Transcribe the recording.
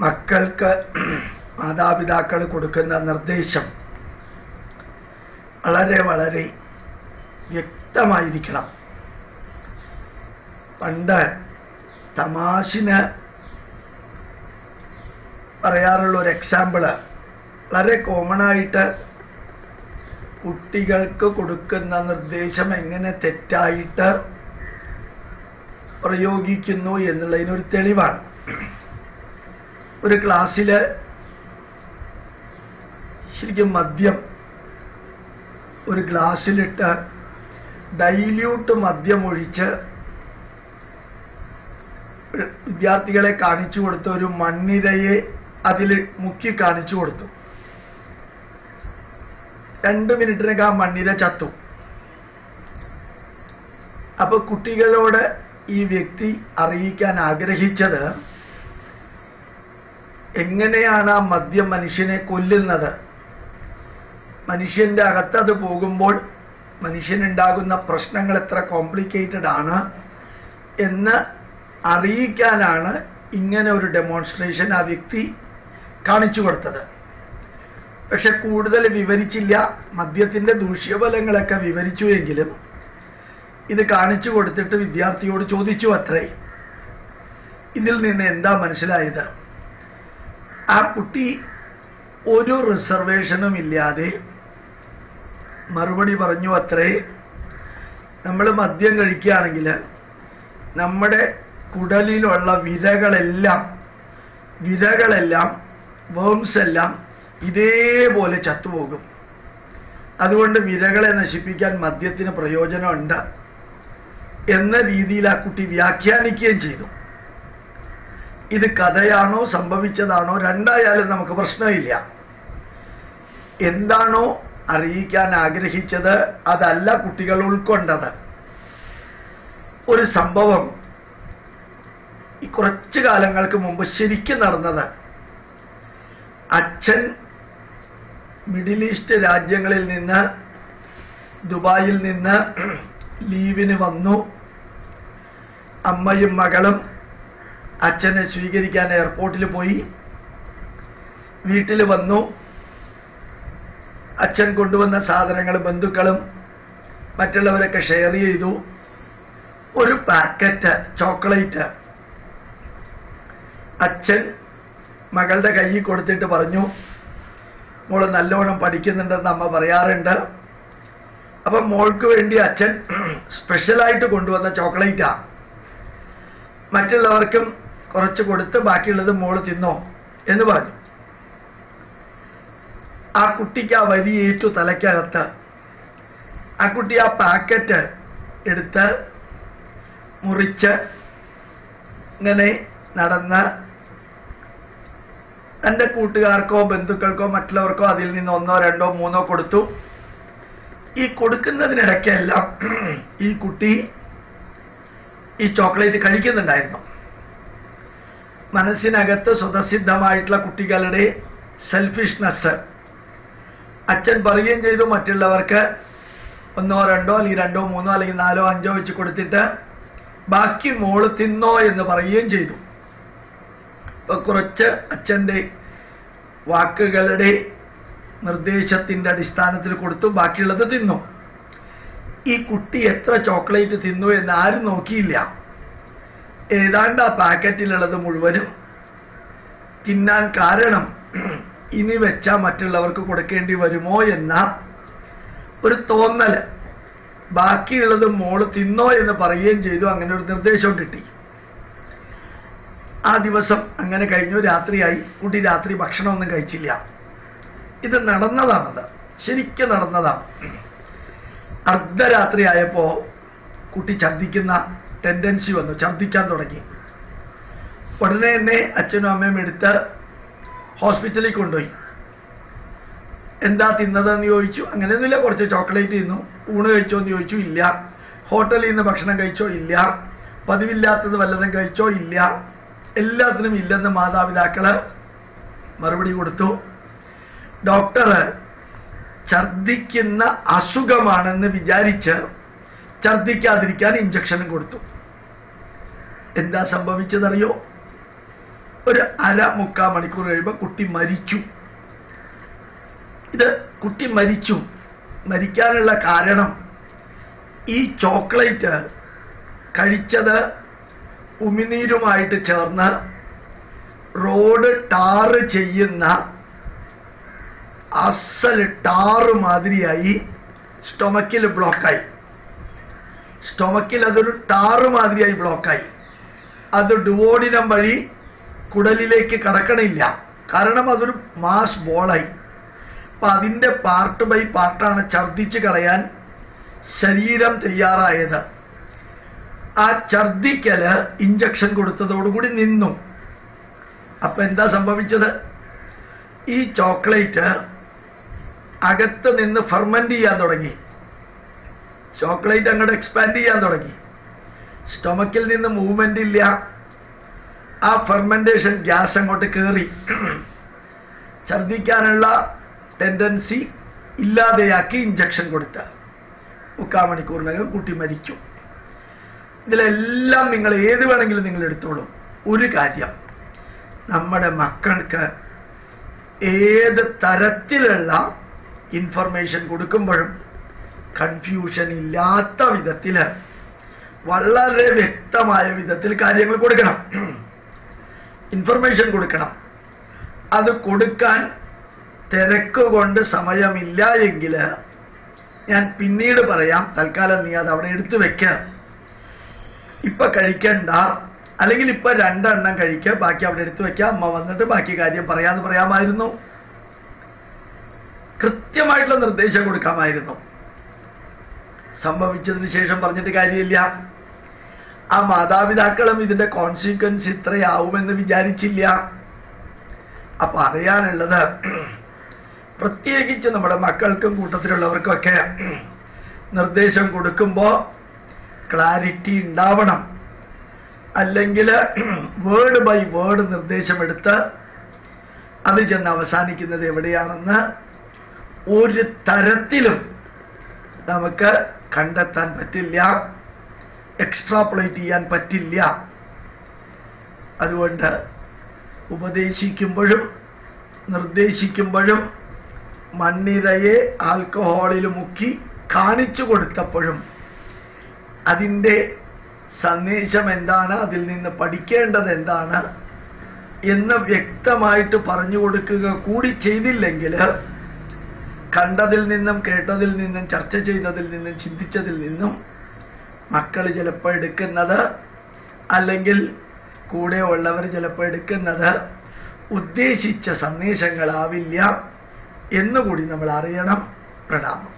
മക്കൾക്ക് മാതാപിതാക്കൾ കൊടുക്കുന്ന നിർദ്ദേശം വളരെ വളരെ വ്യക്തമായിരിക്കണം. പണ്ട് തമാശിന് പറയാറുള്ള ഒരു എക്സാമ്പിൾ വളരെ കോമൺ ആയിട്ട് കുട്ടികൾക്ക് കൊടുക്കുന്ന നിർദ്ദേശം എങ്ങനെ തെറ്റായിട്ട് പ്രയോഗിക്കുന്നു എന്നുള്ളതിനൊരു തെളിവാണ്. ഒരു ക്ലാസ്സിൽ ശരിക്കും മദ്യം ഒരു ഗ്ലാസ്സിലിട്ട് ഡൈല്യൂട്ട് മദ്യം ഒഴിച്ച് വിദ്യാർത്ഥികളെ കാണിച്ചു കൊടുത്ത ഒരു മണ്ണിരയെ അതിൽ മുക്കി കാണിച്ചു കൊടുത്തു. രണ്ട് മിനിറ്റിനൊക്കെ ആ മണ്ണിര ചത്തു. അപ്പൊ കുട്ടികളോട് ഈ വ്യക്തി അറിയിക്കാൻ ആഗ്രഹിച്ചത് എങ്ങനെയാണ് ആ മദ്യം മനുഷ്യനെ കൊല്ലുന്നത്? മനുഷ്യന്റെ അകത്ത് അത് പോകുമ്പോൾ മനുഷ്യനുണ്ടാകുന്ന പ്രശ്നങ്ങൾ എത്ര കോംപ്ലിക്കേറ്റഡ് ആണ് എന്ന് അറിയിക്കാനാണ് ഇങ്ങനെ ഒരു ഡെമോൺസ്ട്രേഷൻ ആ വ്യക്തി കാണിച്ചു കൊടുത്തത്. പക്ഷെ കൂടുതൽ വിവരിച്ചില്ല. മദ്യത്തിന്റെ ദൂഷ്യഫലങ്ങളൊക്കെ വിവരിച്ചു എങ്കിലും ഇത് കാണിച്ചു കൊടുത്തിട്ട് വിദ്യാർത്ഥിയോട് ചോദിച്ചു അത്രേ. ഇതിൽ നിന്ന് എന്താ മനസ്സിലായത്? ആ കുട്ടി ഒരു റിസർവേഷനും ഇല്ലാതെ മറുപടി പറഞ്ഞു അത്രേ. നമ്മൾ മദ്യം കഴിക്കുകയാണെങ്കിൽ നമ്മുടെ കുടലിലുള്ള വിരകളെല്ലാം വിരകളെല്ലാം വേംസ് എല്ലാം ഇതേപോലെ ചത്തുപോകും. അതുകൊണ്ട് വിരകളെ നശിപ്പിക്കാൻ മദ്യത്തിന് പ്രയോജനമുണ്ട് എന്ന രീതിയിൽ ആ കുട്ടി വ്യാഖ്യാനിക്കുകയും ചെയ്തു. ഇത് കഥയാണോ സംഭവിച്ചതാണോ രണ്ടായാലും നമുക്ക് പ്രശ്നമില്ല. എന്താണോ അറിയിക്കാൻ ആഗ്രഹിച്ചത് അതല്ല കുട്ടികൾ ഉൾക്കൊണ്ടത്. ഒരു സംഭവം ഈ കുറച്ചു കാലങ്ങൾക്ക് മുമ്പ് ശരിക്കും നടന്നത്. അച്ഛൻ മിഡിൽ ഈസ്റ്റ് രാജ്യങ്ങളിൽ നിന്ന് ദുബായിൽ നിന്ന് ലീവിന് വന്നു. അമ്മയും മകളും അച്ഛനെ സ്വീകരിക്കാൻ എയർപോർട്ടിൽ പോയി. വീട്ടിൽ വന്നു. അച്ഛൻ കൊണ്ടുവന്ന സാധനങ്ങൾ ബന്ധുക്കളും മറ്റുള്ളവരൊക്കെ ഷെയർ ചെയ്തു. ഒരു പാക്കറ്റ് ചോക്ലേറ്റ് അച്ഛൻ മകളുടെ കയ്യിൽ കൊടുത്തിട്ട് പറഞ്ഞു മോൾ നല്ലോണം പഠിക്കുന്നുണ്ടെന്ന് അമ്മ പറയാറുണ്ട്. അപ്പം മോൾക്ക് വേണ്ടി അച്ഛൻ സ്പെഷ്യലായിട്ട് കൊണ്ടുവന്ന ചോക്ലേറ്റാ മറ്റുള്ളവർക്കും കുറച്ച് കൊടുത്ത് ബാക്കിയുള്ളത് മോൾ തിന്നോ എന്ന് പറഞ്ഞു. ആ കുട്ടിക്ക് ആ വലിയേറ്റു തലയ്ക്കകത്ത്. ആ കുട്ടി ആ പാക്കറ്റ് എടുത്ത് മുറിച്ച് ഇങ്ങനെ നടന്ന് തന്റെ കൂട്ടുകാർക്കോ ബന്ധുക്കൾക്കോ മറ്റുള്ളവർക്കോ അതിൽ നിന്ന് ഒന്നോ രണ്ടോ മൂന്നോ കൊടുത്തു. ഈ കൊടുക്കുന്നതിനിടയ്ക്കെല്ലാം ഈ കുട്ടി ഈ ചോക്ലേറ്റ് കഴിക്കുന്നുണ്ടായിരുന്നു. മനസ്സിനകത്ത് സ്വതസിദ്ധമായിട്ടുള്ള കുട്ടികളുടെ സെൽഫിഷ്നെസ് അച്ഛൻ പറയുകയും ചെയ്തു മറ്റുള്ളവർക്ക് ഒന്നോ രണ്ടോ അല്ലെങ്കിൽ രണ്ടോ മൂന്നോ അല്ലെങ്കിൽ നാലോ അഞ്ചോ വെച്ച് കൊടുത്തിട്ട് ബാക്കി മോൾ തിന്നോ എന്ന് പറയുകയും ചെയ്തു. ഇപ്പൊ കുറച്ച് അച്ഛന്റെ വാക്കുകളുടെ നിർദ്ദേശത്തിന്റെ അടിസ്ഥാനത്തിൽ കൊടുത്തു ബാക്കിയുള്ളത് തിന്നു. ഈ കുട്ടി എത്ര ചോക്ലേറ്റ് തിന്നു എന്ന് ആരും നോക്കിയില്ല. ഏതാണ്ട് ആ പാക്കറ്റിലുള്ളത് മുഴുവനും തിന്നാൻ കാരണം ഇനി വെച്ചാൽ മറ്റുള്ളവർക്ക് കൊടുക്കേണ്ടി വരുമോ എന്ന ഒരു തോന്നൽ. ബാക്കിയുള്ളത് മോൾ തിന്നോ എന്ന് പറയുകയും ചെയ്തു. അങ്ങനെ ഒരു നിർദ്ദേശം കിട്ടി. ആ ദിവസം അങ്ങനെ കഴിഞ്ഞു. രാത്രിയായി. കുട്ടി രാത്രി ഭക്ഷണമൊന്നും കഴിച്ചില്ല. ഇത് നടന്നതാണത്. ശരിക്കും നടന്നതാണ്. അർദ്ധരാത്രി ആയപ്പോ കുട്ടി ഛർദ്ദിക്കുന്ന ടെൻഡൻസി വന്നു ഛർദ്ദിക്കാൻ തുടങ്ങി. ഉടനെ തന്നെ അച്ഛനും അമ്മയും എടുത്ത് ഹോസ്പിറ്റലിൽ കൊണ്ടുപോയി. എന്താ തിന്നതെന്ന് ചോദിച്ചു. അങ്ങനെയൊന്നുമില്ല കുറച്ച് ചോക്ലേറ്റ് തിന്നു. ഊണ് കഴിച്ചോ എന്ന് ചോദിച്ചു ഇല്ല. ഹോട്ടലിൽ നിന്ന് ഭക്ഷണം കഴിച്ചോ ഇല്ല. പതിവില്ലാത്തത് വല്ലതും കഴിച്ചോ ഇല്ല. എല്ലാത്തിനും ഇല്ലെന്ന് മാതാപിതാക്കൾ മറുപടി കൊടുത്തു. ഡോക്ടർ ഛർദിക്കുന്ന അസുഖമാണെന്ന് വിചാരിച്ച് ഛർദിക്കാതിരിക്കാൻ ഇഞ്ചക്ഷനും കൊടുത്തു. എന്താ സംഭവിച്ചതറിയോ ഒരു അര മുക്കാൽ മണിക്കൂർ കഴിയുമ്പോൾ കുട്ടി മരിച്ചു. ഇത് കുട്ടി മരിച്ചു. മരിക്കാനുള്ള കാരണം ഈ ചോക്ലേറ്റ് കഴിച്ചത് ഉമിനീരുമായിട്ട് ചേർന്ന് റോഡ് ടാറ് ചെയ്യുന്ന അസൽ ടാറ് മാതിരിയായി സ്റ്റൊമക്കിൽ ബ്ലോക്കായി. സ്റ്റൊമക്കിൽ അതൊരു ടാറ് മാതിരിയായി ബ്ലോക്കായി. അത് ഡുവോഡിനം വഴി കുടലിലേക്ക് കടക്കണില്ല. കാരണം അതൊരു മാസ് ബോളായി. അപ്പൊ അതിന്റെ പാർട്ട് ബൈ പാർട്ടാണ് ഛർദിച്ച് കളയാൻ ശരീരം തയ്യാറായത്. ആ ഛർദിക്കൽ ഇഞ്ചക്ഷൻ കൊടുത്തതോടുകൂടി നിന്നു. അപ്പൊ എന്താ സംഭവിച്ചത്? ഈ ചോക്ലേറ്റ് അകത്ത് നിന്ന് ഫെർമെന്റ് ചെയ്യാൻ തുടങ്ങി. ചോക്ലേറ്റ് അങ്ങോട്ട് എക്സ്പാൻഡ് ചെയ്യാൻ തുടങ്ങി. സ്റ്റൊമക്കിൽ നിന്ന് മൂവ്മെന്റ് ഇല്ല. ആ ഫെർമെന്റേഷൻ ഗ്യാസ് അങ്ങോട്ട് കയറി ഛർദിക്കാനുള്ള ടെൻഡൻസി ഇല്ലാതെയാക്കി ഇഞ്ചക്ഷൻ കൊടുത്ത. മുക്കാൽ മണിക്കൂറിനകം കുട്ടി മരിച്ചു. ഇതിലെല്ലാം നിങ്ങൾ ഏത് വേണമെങ്കിലും നിങ്ങൾ എടുത്തോളൂ. ഒരു കാര്യം നമ്മുടെ മക്കൾക്ക് ഏത് തരത്തിലുള്ള ഇൻഫർമേഷൻ കൊടുക്കുമ്പോഴും കൺഫ്യൂഷൻ ഇല്ലാത്ത വിധത്തിൽ വളരെ വ്യക്തമായ വിധത്തിൽ കാര്യങ്ങൾ കൊടുക്കണം. ഇൻഫർമേഷൻ കൊടുക്കണം. അത് കൊടുക്കാൻ തിരക്ക് കൊണ്ട് സമയമില്ല എങ്കിൽ ഞാൻ പിന്നീട് പറയാം. തൽക്കാലം നീ അത് അവിടെ എടുത്തു വെക്ക. ഇപ്പൊ കഴിക്കണ്ട. അല്ലെങ്കിൽ ഇപ്പൊ രണ്ടെണ്ണം കഴിക്കുക ബാക്കി അവിടെ എടുത്തു വെക്കാം. അമ്മ വന്നിട്ട് ബാക്കി കാര്യം പറയാന്ന് പറയാമായിരുന്നു. കൃത്യമായിട്ടുള്ള നിർദ്ദേശം കൊടുക്കാമായിരുന്നു. സംഭവിച്ചതിന് ശേഷം പറഞ്ഞിട്ട് കാര്യമില്ല. ആ മാതാപിതാക്കളും ഇതിന്റെ കോൺസിക്വൻസ് ഇത്രയാവുമെന്ന് വിചാരിച്ചില്ല. അപ്പൊ അറിയാനുള്ളത് പ്രത്യേകിച്ച് നമ്മുടെ മക്കൾക്കും കൂട്ടത്തിലുള്ളവർക്കൊക്കെ നിർദ്ദേശം കൊടുക്കുമ്പോൾ ക്ലാരിറ്റി ഉണ്ടാവണം. അല്ലെങ്കിൽ വേർഡ് ബൈ വേർഡ് നിർദ്ദേശമെടുത്ത് അത് ചെന്ന് അവസാനിക്കുന്നത് എവിടെയാണെന്ന് ഒരു തരത്തിലും നമുക്ക് കണ്ടെത്താൻ പറ്റില്ല. എക്സ്ട്രാപ്പുലേറ്റ് ചെയ്യാൻ പറ്റില്ല. അതുകൊണ്ട് ഉപദേശിക്കുമ്പോഴും നിർദ്ദേശിക്കുമ്പോഴും മണ്ണിരയെ ആൽക്കഹോളിൽ മുക്കി കാണിച്ചു കൊടുത്തപ്പോഴും അതിന്റെ സന്ദേശം എന്താണ് അതിൽ നിന്ന് പഠിക്കേണ്ടത് എന്താണ് എന്ന് വ്യക്തമായിട്ട് പറഞ്ഞു കൊടുക്കുക കൂടി ചെയ്തില്ലെങ്കിൽ കണ്ടതിൽ നിന്നും കേട്ടതിൽ നിന്നും ചർച്ച ചെയ്തതിൽ നിന്നും ചിന്തിച്ചതിൽ നിന്നും മക്കൾ ചിലപ്പോൾ എടുക്കുന്നത് അല്ലെങ്കിൽ കൂടെ ഉള്ളവർ ചിലപ്പോൾ എടുക്കുന്നത് ഉദ്ദേശിച്ച സന്ദേശങ്ങളാവില്ല എന്നുകൂടി നമ്മൾ അറിയണം പ്രണാമം.